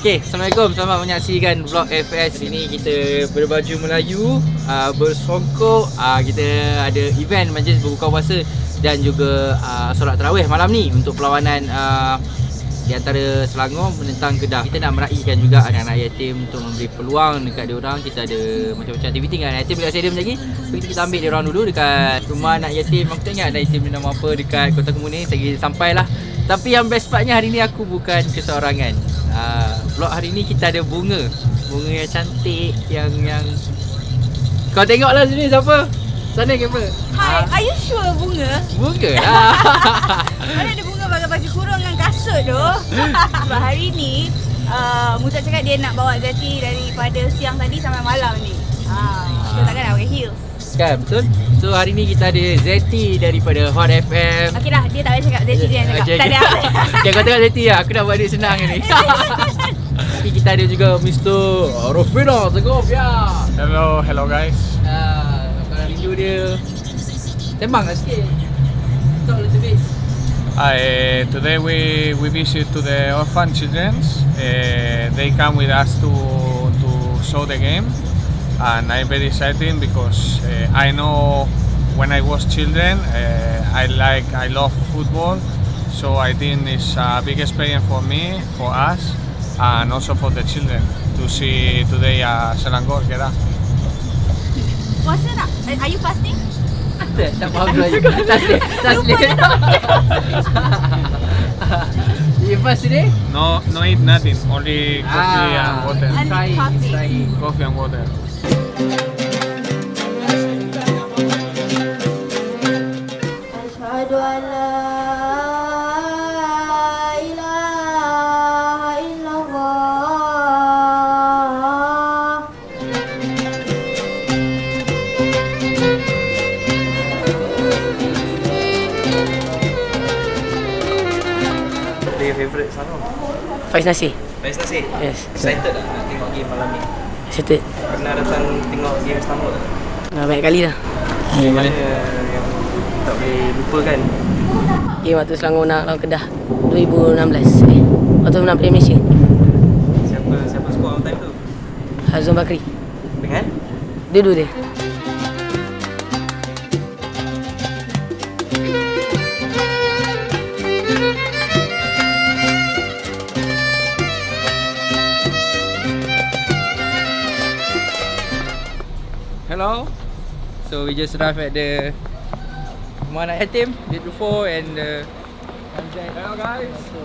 Okay, Assalamualaikum. Selamat menyaksikan vlog FS. Ini kita berbaju Melayu, uh, bersongkok. Uh, kita ada event majlis berbuka puasa dan juga uh, solat tarawih malam ni untuk perlawanan uh, di antara Selangor menentang Kedah. Kita nak meraihkan juga anak-anak yatim untuk memberi peluang dekat dia orang. Kita ada macam-macam aktiviti dengan anak yatim dekat stadium lagi. Jadi kita ambil dia orang dulu dekat rumah anak yatim. Aku tak ingat anak yatim nama apa dekat Kota Kemuning. Saya sampailah. Tapi yang best partnya hari ni aku bukan keseorangan. Uh, vlog hari ni kita ada bunga. Bunga yang cantik yang yang kau tengoklah sini siapa? Sana kamera. Hai, are you sure bunga? Bunga lah. Mana ada bunga pakai baju kurung kasut tu? Sebab hari ni uh, Musa cakap dia nak bawa Zati daripada siang tadi sampai malam ni. Ha, kita takkan nak pakai heels. kan betul? So hari ni kita ada Zeti daripada Hot FM. Okey lah, dia tak payah cakap Zati dia yang cakap. Okay, Tak ada okay. apa. okay, kau tengok Zeti lah. Aku nak buat dia senang ni. Tapi kita ada juga Mr. Rofino Segov ya. Hello, hello guys. Ah, kalau rindu dia. Sembang lah sikit. I, today we, we visit to the orphan children. Uh, they come with us to, to show the game, and I'm very excited because uh, I know when I was children, uh, I like I love football, so I think it's a big experience for me, for us, and also for the children to see today uh, Selangor Kedah. Puasa tak? Are you fasting? Tak, tak faham Melayu. Taslim. Taslim. You fast today? No, no eat nothing, only coffee and water. And trying, coffee. trying. Coffee and water. أشهد أن لا favourite sana? Faiz Nasir. Faiz Nasir? Yes. Excited tak nak tengok game malam ni? Excited. Pernah datang tengok game Selangor tak? Dah banyak kali dah. Game mana? Yang tak boleh lupakan? Game waktu Selangor nak lawan Kedah 2016 Eh. Waktu menang Premier Malaysia. Siapa siapa skor on time tu? Hazum Bakri. Dengan? Dua-dua dia So we just arrived at the anak yatim, Gate 4 and the Hello guys. So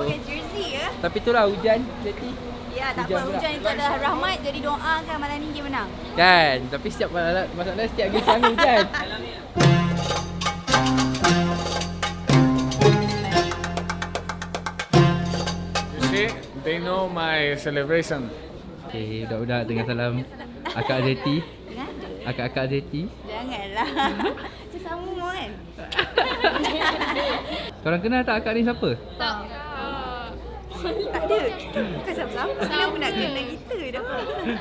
Pakai jersey ke? tapi itulah hujan Zeti. Ya, tak Hujan apa. pula. Hujan itu adalah rahmat. Jadi doakan malam ni dia menang. Kan, tapi setiap masalah, masalah setiap game sana hujan. See, they know my celebration. Okay, budak-budak dengan salam Akak Zeti. Akak-akak Zeti. Janganlah. Macam sama kan? Korang kenal tak akak ni siapa? Tak ada. Bukan siapa-siapa. Kenapa pun nak kena kita dah.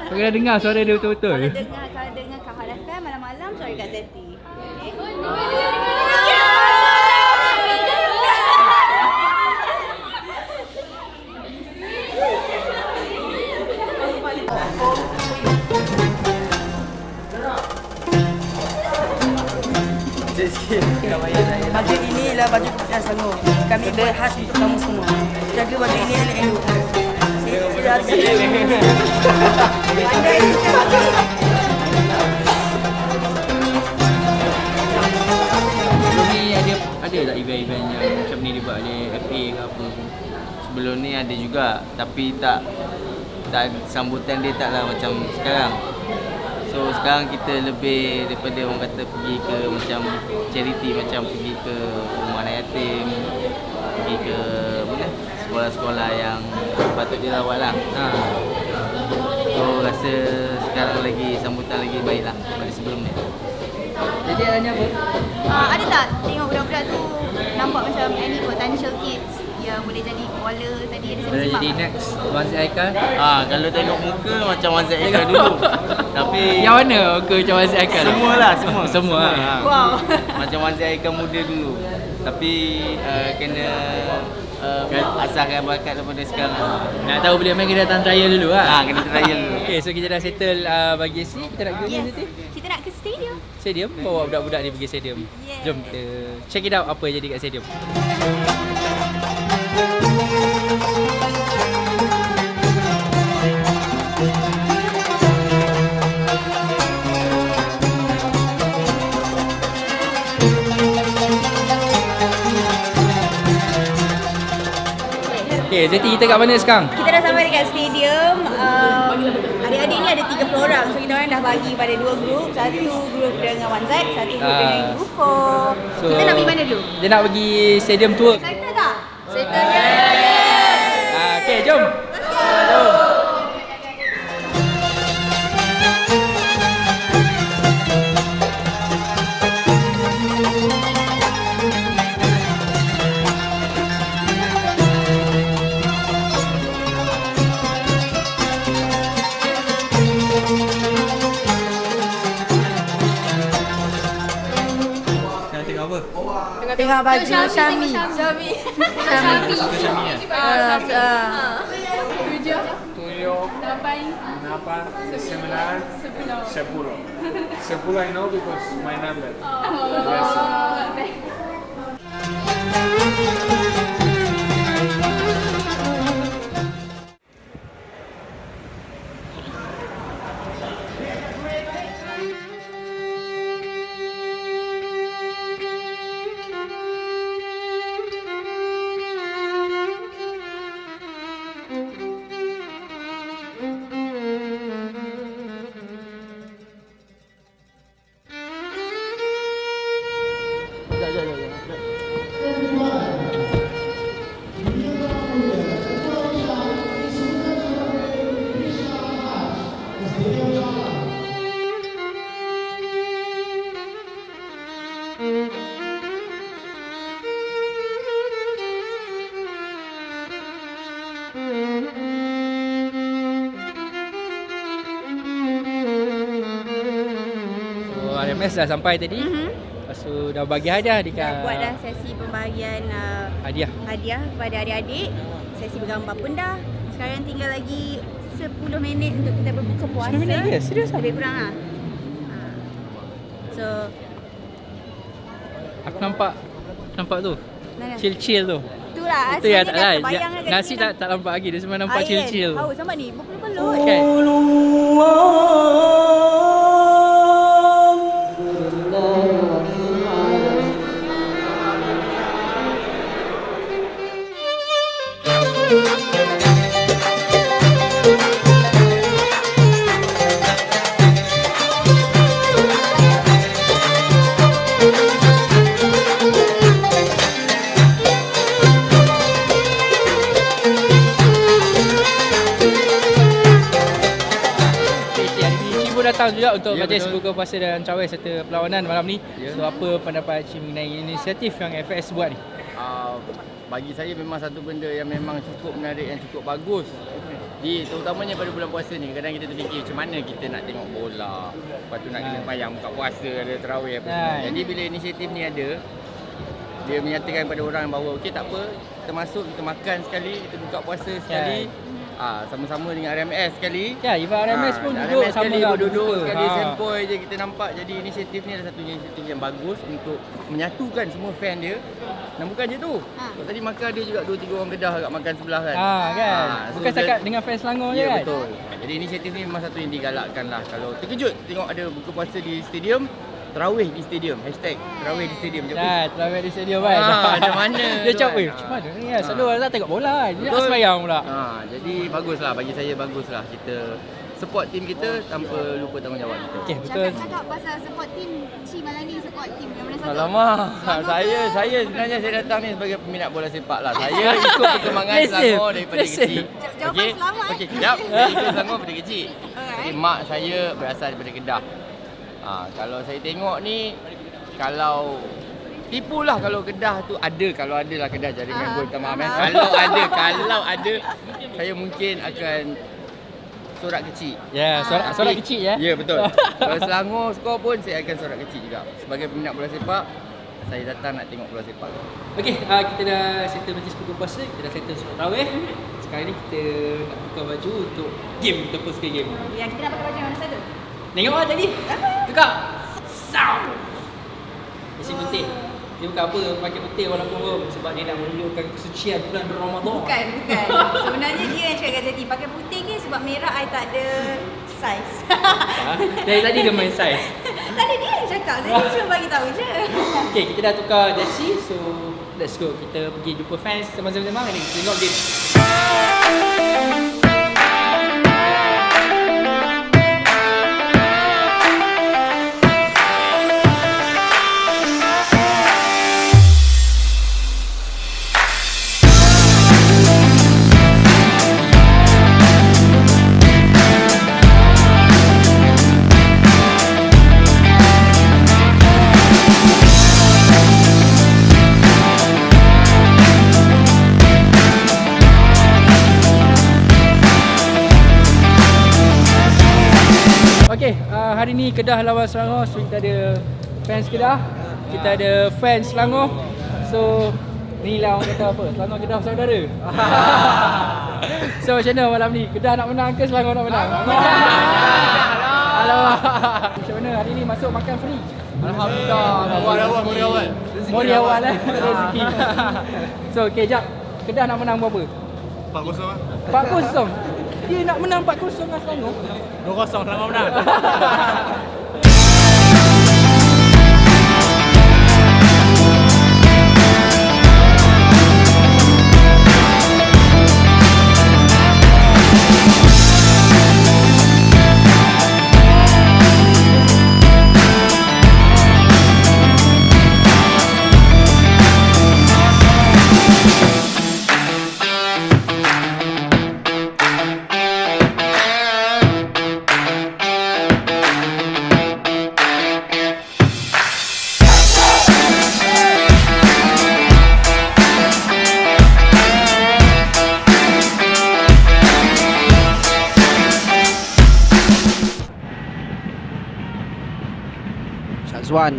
Kau kena dengar suara dia betul-betul. Kalau dengar kalau dengar Kahal FM malam-malam sorry Kak Zeti. Baju ini ialah baju kepada Selangor Kami buat khas untuk kamu semua. Jaga baju ini elok-elok Saya Sebelum ni ada ada tak event-event yang macam ni dia buat? Ada FA ke apa? Pun? Sebelum ni ada juga tapi tak tak sambutan dia taklah macam sekarang. So sekarang kita lebih daripada orang kata pergi ke macam charity macam pergi ke rumah anak yatim, pergi ke mana sekolah-sekolah yang patut dirawat lah. Ha. So rasa sekarang lagi sambutan lagi baik lah daripada sebelum ni. Jadi adanya apa? Uh, ada tak tengok budak-budak tu nampak macam any potential kids yang boleh jadi caller tadi ada Boleh jadi next Wan Zee Aikal. Ah, kalau tengok muka macam Wan Eka dulu. Tapi Yang mana ke macam Wan Zee Aikal? semua lah, semua. Semua. Ah. Wow. Macam Wan Eka muda dulu. Tapi uh, kena uh, asahkan bakat daripada sekarang. Nak tahu boleh main kena datang trial dulu lah. Ah, kena trial dulu. Okay, so kita dah settle uh, bagi si Kita nak pergi Yes. nanti? Kita nak ke stadium. Stadium, bawa budak-budak ni pergi stadium. Yes. Jom kita check it out apa yang jadi kat stadium. Okay, Zeti kita kat mana sekarang? Kita dah sampai dekat stadium. Um, adik-adik ni ada 30 orang. So kita orang dah bagi pada dua grup. Satu grup dengan Wan satu grup Ah. dengan Gufo. So, kita nak pergi mana dulu? Dia nak pergi stadium tour. Settle Tengok baju Syami. Syami. Syami. Ah, ah. Tuyo, Napa, Seminar, Sepuro. Sepuro I know because my number. Yes. So RMS dah sampai tadi. Mhm. Lepas tu dah bagi hadiah dekat Dah buat dah sesi pembahagian uh, hadiah. hadiah kepada adik-adik. Sesi bergambar pun dah. Sekarang tinggal lagi 10 minit untuk kita berbuka puasa. 10 minit lagi? Serius ah? Lebih kurang lah. Ha. So, Aku nampak nampak tu. mana? Chill-chill tu. Tu lah. Itu yang tak lah. kat Nasi tak tak nampak lagi. Dia semua nampak chill-chill. Kan? Haus sama ni. Berpeluh-peluh. Kan? Betul. buka puasa dan cawe serta perlawanan malam ni. Ya. So apa pendapat Cik mengenai inisiatif yang FS buat ni? uh, bagi saya memang satu benda yang memang cukup menarik yang cukup bagus. Di terutamanya pada bulan puasa ni kadang kita terfikir macam mana kita nak tengok bola. Lepas tu nak kena sembahyang buka puasa ada tarawih apa semua. Kan. Jadi bila inisiatif ni ada dia menyatakan pada orang bahawa okey tak apa kita masuk kita makan sekali kita buka puasa sekali ah sama-sama dengan RMS sekali Ya, Ivan RMS Ah, pun RMS duduk sama sekali duduk sekali Ha. sempoi je kita nampak jadi inisiatif ni adalah satu inisiatif yang bagus untuk menyatukan semua fan dia dan bukan je tu Ha. ha. tadi makan ada juga 2 3 orang kedah kat makan sebelah kan Ha kan. Ah, so Bukan dia- setakat dengan fans Selangor je Ya kan. betul. Jadi inisiatif ni memang satu yang digalakkan lah. Kalau terkejut tengok ada buka puasa di stadium, terawih di stadium. Hashtag terawih di stadium. Macam Dah, terawih di stadium kan. Ah, macam mana Dia tu cakap, kan? "Eh, macam mana ni kan? Ah. Selalu orang tak tengok bola kan. Dia nak Betul. sembahyang pula." Ha, jadi baguslah bagi saya baguslah kita support tim kita tanpa lupa tanggungjawab kita. Okey, betul. Cakap pasal support team, Ci malam ni support team yang mana satu? Alamak, saya saya sebenarnya saya datang ni sebagai peminat bola sepak lah. Saya ikut perkembangan Selangor daripada kecil. Jawapan Okey? selamat. Okey, kejap. Saya ikut Selangor daripada kecil. Alright. Jadi mak saya berasal daripada Kedah. Ha, kalau saya tengok ni kalau tipu lah kalau Kedah tu ada kalau ada lah Kedah jaringan Ah. gol minta maaf eh. Ah. Kalau ada kalau ada saya mungkin akan sorak kecil. Ya, sorak Tapi- sorak kecil ya. Ya betul. kalau Selangor skor pun saya akan sorak kecil juga. Sebagai peminat bola sepak saya datang nak tengok bola sepak. Okey, uh, kita dah settle majlis buka puasa, kita dah settle solat tarawih. Sekarang ni kita nak tukar baju untuk game, kita first game. Yang kita nak pakai baju yang mana satu? Tengok lah tadi. Tukar. Sound. Isi putih. Dia bukan apa pakai putih walaupun apa sebab dia nak menunjukkan kesucian bulan Ramadan. Bukan, bukan. Sebenarnya dia yang cakap Zati pakai putih ke sebab merah I tak ada saiz. Ha? Dari tadi dia main saiz. Tadi dia yang cakap, Zati cuma bagi tahu je. Okey, kita dah tukar jersey so let's go. Kita pergi jumpa fans sama-sama ni. Kita tengok game. Ni Kedah lawan Selangor. So kita ada fans Kedah, kita ada fans Selangor. So ni lah orang kata apa? Selangor Kedah saudara. so macam mana malam ni? Kedah nak menang ke Selangor nak menang? Alamak. Macam mana hari ni masuk makan free? Alhamdulillah. Awal awal mori awal. Mori awal eh. Rezeki. so okey jap. Kedah nak menang berapa? 4-0 4-0. Dia nak menang 4-0 dengan Selangor. 2-0 Selangor menang. Syazwan.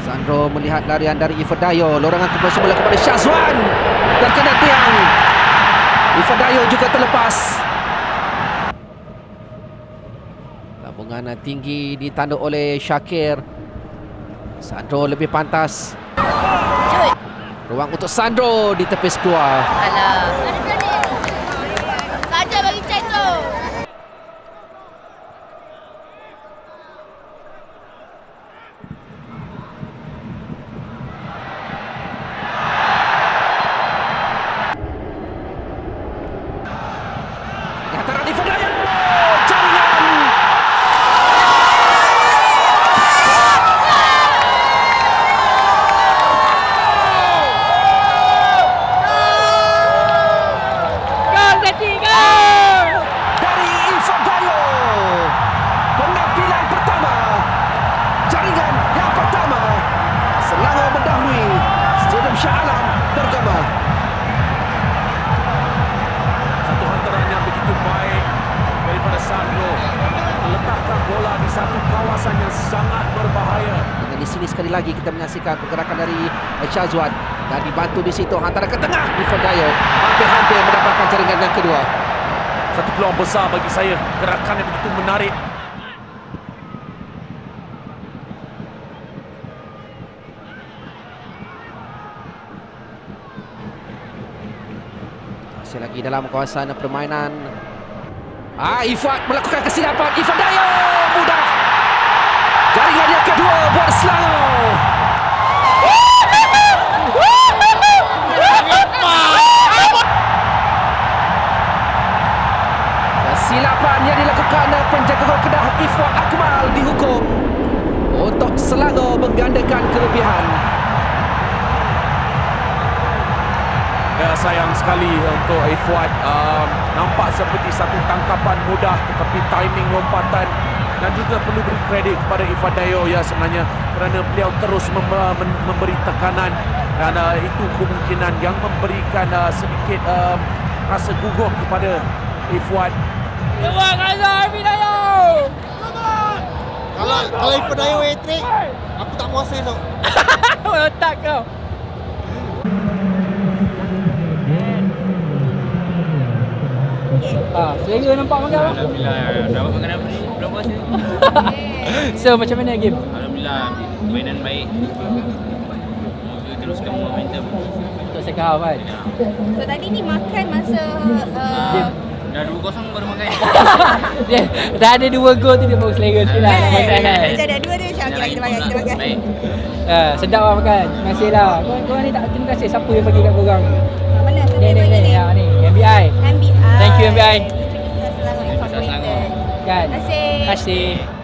Sandro melihat larian dari Ifadayo Lorangan kembali semula kepada Syazwan. Dan kena tiang. Ifadayo juga terlepas. Lambungan tinggi ditanduk oleh Syakir Sandro lebih pantas. Ruang untuk Sandro ditepis keluar Alah. Menyaksikan pergerakan dari Syazwan dan dibantu di situ hantaran ke tengah Ifadayo hampir-hampir mendapatkan jaringan yang kedua. Satu peluang besar bagi saya. Gerakan yang begitu menarik. Masih lagi dalam kawasan permainan. Ah, Ifat melakukan kesilapan. Ifadayo mudah. Jaringan yang kedua buat Selangor. Kesilapan yang dilakukan penjaga gol Kedah Ifwat Akmal dihukum untuk Selangor menggandakan kelebihan. Ya, sayang sekali untuk Ifwat. Um, nampak seperti satu tangkapan mudah tetapi timing lompatan dan juga perlu beri kredit kepada Ifadayo ya sebenarnya kerana beliau terus mem- memberi tekanan dan uh, itu kemungkinan yang memberikan uh, sedikit uh, rasa gugup kepada Ifwan Tebak Azhar Binayo. Kalau kalau ikut daya hat-trick, aku tak puas esok. Otak kau. Ah, selera nampak makan bang. Alhamdulillah dapat makan apa ni? Belum puasa. So macam mana game? Alhamdulillah permainan baik. Moga teruskan momentum. Untuk second half kan. So tadi ni makan masa uh, Game. Dah 2-0 baru makan. Dia dah ada dua gol tu dia baru selera sikit lah nak makan kan. Macam ada dua dia macam okay, lah, kita makan, kita makan. Baik. Ah, sedap lah makan. Terima kasih lah. Korang, korang ni tak terima kasih siapa yang bagi kat korang. Mana siapa Ni yang ni bagi ni ni? yang ni MBI. MBI. Thank you, MBI. Kita Selangor Incorporated. Kan. Terima kasih. Terima kasih.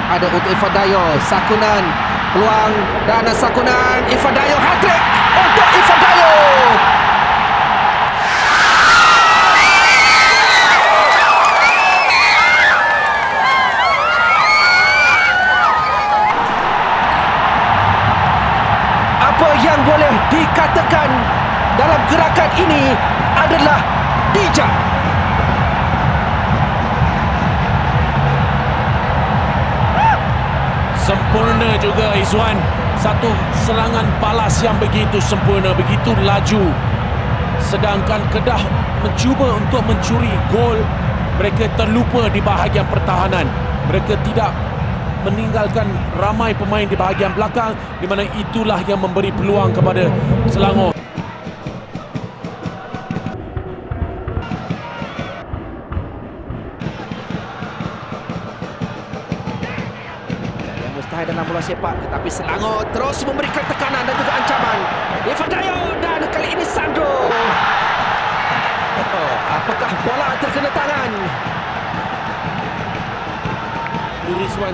Ada untuk Irfan Dayo. Sakunan. Peluang dan Sakunan. Irfan Dayo hat-trick untuk Irfan Dayo. Apa yang boleh dikatakan dalam gerakan ini Juga Izwan. Satu serangan balas yang begitu sempurna Begitu laju. Sedangkan Kedah mencuba untuk mencuri gol Mereka terlupa di bahagian pertahanan. Mereka tidak meninggalkan ramai pemain di bahagian belakang di mana itulah yang memberi peluang kepada Selangor bola sepak tetapi Selangor terus memberikan tekanan dan juga ancaman. Irfan Dayo dan kali ini Sandro. Oh, apakah bola terkena tangan? Rizwan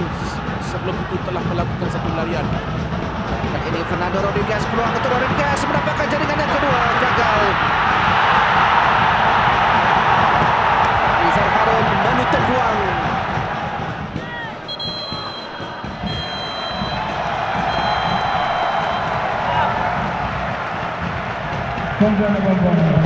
sebelum itu telah melakukan satu larian kali ini Fernando Rodriguez peluang untuk Rodriguez mendapatkan Tiga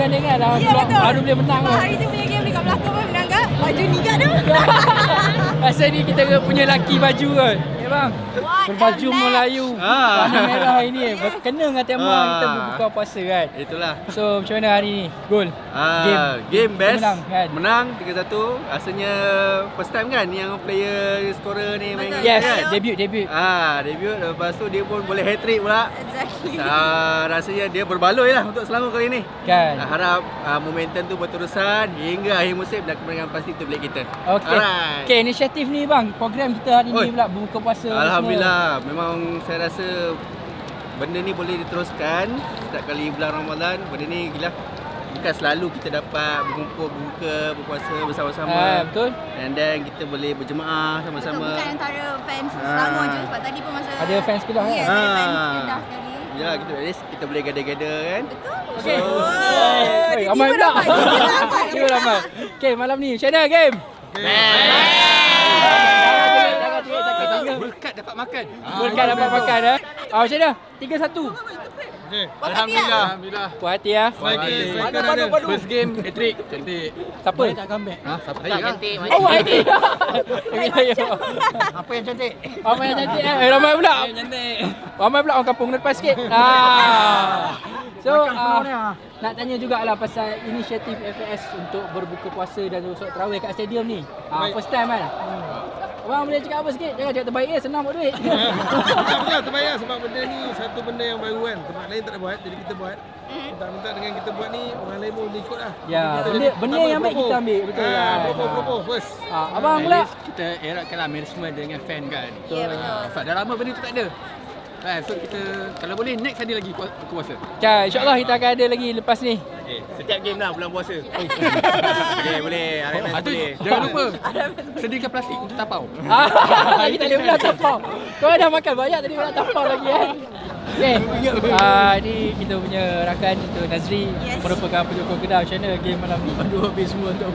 kena selalu bergandingan lah. Ya betul. Baru boleh menang Sebab. Hari tu punya game dekat belakang pun menang kat baju ni kat tu. Rasa ni kita punya laki baju kan. Bang. What Berbaju. Melayu. Ah. Warna merah hari ni. Kena dengan tema Ah. kita berbuka puasa kan. Itulah. So macam mana hari ni? Gol. Ah, Game. game, best. Menang, kan? Menang 3-1. Rasanya first time kan yang player scorer ni main Betul. Yes, kan? debut debut. Ah, debut lepas tu dia pun boleh hat trick pula. Exactly. Ah, rasanya dia berbaloi lah untuk Selangor kali ni. Kan. Ah, harap ah, momentum tu berterusan hingga akhir musim dan kemenangan pasti tu milik kita. Okey. Okey, inisiatif ni bang. Program kita hari Oi. ni pula berbuka puasa. Alhamdulillah, memang saya rasa benda ni boleh diteruskan setiap kali bulan Ramadan. Benda ni gila. Bukan selalu kita dapat berkumpul, berbuka, berpuasa bersama-sama. semua. Ah, betul. And then kita boleh berjemaah Betul, sama-sama. bukan antara fans Ah. Selangor je sebab tadi pun masa Ada fans Kedah kan? Yes, ada fans Ah. Kedah tadi. Yalah, kita at least kita boleh gather-gather kan. Betul. Okay. Oi, ramai tiba pula. ramai, tiba ramai. Ramai. Okay, malam ni macam mana game? Jangan duit Berkat dapat makan. Berkat dapat makan eh. Ah macam mana? 3-1. Alhamdulillah. Alhamdullah. Puas hati ah. Striker ada. First game, hat-trick. Cantik. Siapa? Ha? Siapa? Saya kan? Oh, hati. Apa yang cantik? Ramai yang cantik eh. Eh, Ramai pula. Ramai pula orang kampung lepas sikit. Ah. So, uh, nak tanya jugalah pasal inisiatif FAS untuk berbuka puasa dan solat tarawih kat stadium ni. Ah, first time kan? Abang boleh cakap apa sikit? Jangan cakap terbaik je, senang buat duit. Betul terbayar sebab benda ni satu benda yang baru kan. Tempat lain tak ada buat, jadi kita buat. Minta-minta dengan kita buat ni, orang lain pun boleh ikut lah. Ya, benda, benda apa, yang baik kita ambil, betul Ah, kan? Propo, propo, first. Ah, abang pula. Kita eratkanlah management dengan fan kan. Ya, betul. Sebab dah lama benda tu tak ada. Kan, so kita kalau boleh next ada lagi puasa. Kan, insyaAllah kita akan ada lagi lepas ni. Eh, setiap game lah bulan puasa. boleh, boleh. RMS Ah, tu, boleh. jangan lupa sediakan plastik untuk tapau. Ah, kita tak boleh tapau. Kau dah makan banyak tadi nak tapau lagi kan. Okay. Ah, ni kita punya rakan itu Nazri Yes. merupakan penyokong Kedah. Macam mana game malam ni? Aduh, habis semua tak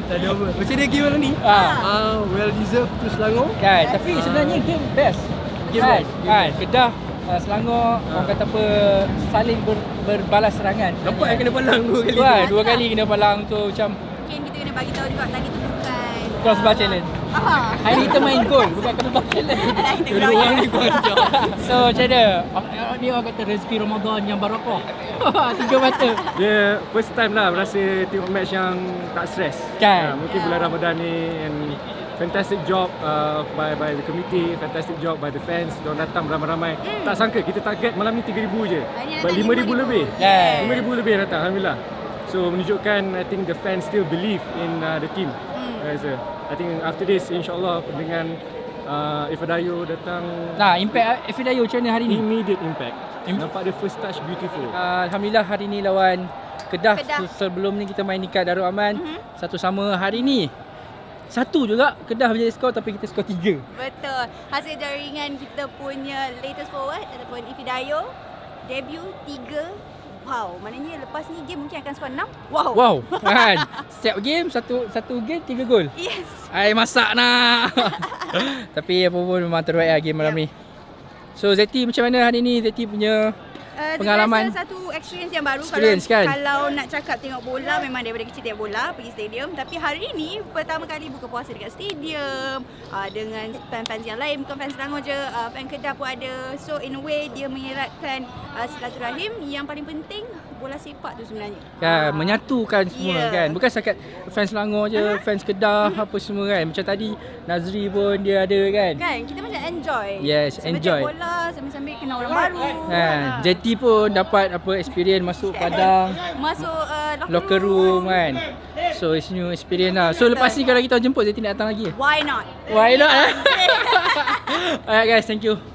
Tak ada apa. Macam dia game malam ni? Ah, Ah, well deserved to Selangor. kan. Tapi sebenarnya game best. Game kan? best, game Kan, Kedah uh, Selangor orang kata apa saling ber, berbalas serangan. Nampak yang kena balang dua kali. kan, dua kali kena balang tu macam Mungkin kita kena bagi tahu juga tadi tu bukan crossbar challenge. Ah. Hari ni kita main gol bukan crossbar challenge. Dua orang ni So macam mana? Oh, Ni orang kata rezeki Ramadan yang baru apa? Tiga mata. Dia first time lah berasa tengok match yang tak stress. Kan? Uh, mungkin bulan Ramadan ni and fantastic job uh, by by the committee, fantastic job by the fans. Diorang datang ramai-ramai. Tak sangka kita target malam ni 3000 je. But datang 5000 lebih. Yes. 5000 lebih datang alhamdulillah. So menunjukkan I think the fans still believe in uh, the team. Hmm. Uh, so, I think after this insyaallah dengan uh, Ifadayo datang Nah, impact Efidayo macam mana hari ni? immediate impact. Im- Nampak dia first touch beautiful. Uh, Alhamdulillah hari ni lawan Kedah. Kedah. Se- Sebelum ni kita main dekat Darul Aman. Mhm. Satu sama hari ni. Satu juga Kedah menjadi skor tapi kita skor tiga. Betul. Hasil jaringan kita punya latest forward ataupun Ifidayo debut 3 Wow, maknanya lepas ni game mungkin akan skor 6. Wow. Wow, kan? Setiap game satu satu game tiga gol. Yes. Ai masak nak. Tapi apa pun memang terbaik lah game malam ni. So Zeti macam mana hari ni Zeti punya Uh, Pengalaman. Rasa satu experience yang baru Experience, kalau, kan? kalau nak cakap tengok bola memang daripada kecil tengok bola pergi stadium tapi hari ni pertama kali buka puasa dekat stadium uh, dengan fan-fans yang lain bukan fans Selangor je uh, fan Kedah pun ada so in a way dia mengeratkan uh, silaturahim yang paling penting bola sepak tu sebenarnya kan Ah. menyatukan semua Ya. kan. Bukan setakat fans Selangor je, fans Kedah apa semua kan. Macam tadi Nazri pun dia ada kan. kan kita macam enjoy Yes, sambil enjoy. tengok bola sambil-sambil kenal orang baru Kan. Ah. Jeti pun dapat apa experience masuk padang masuk uh, locker room kan. So it's new experience lah. So lepas ni kalau kita jemput Zeti nak datang lagi. why not Why not eh? Alright guys, thank you.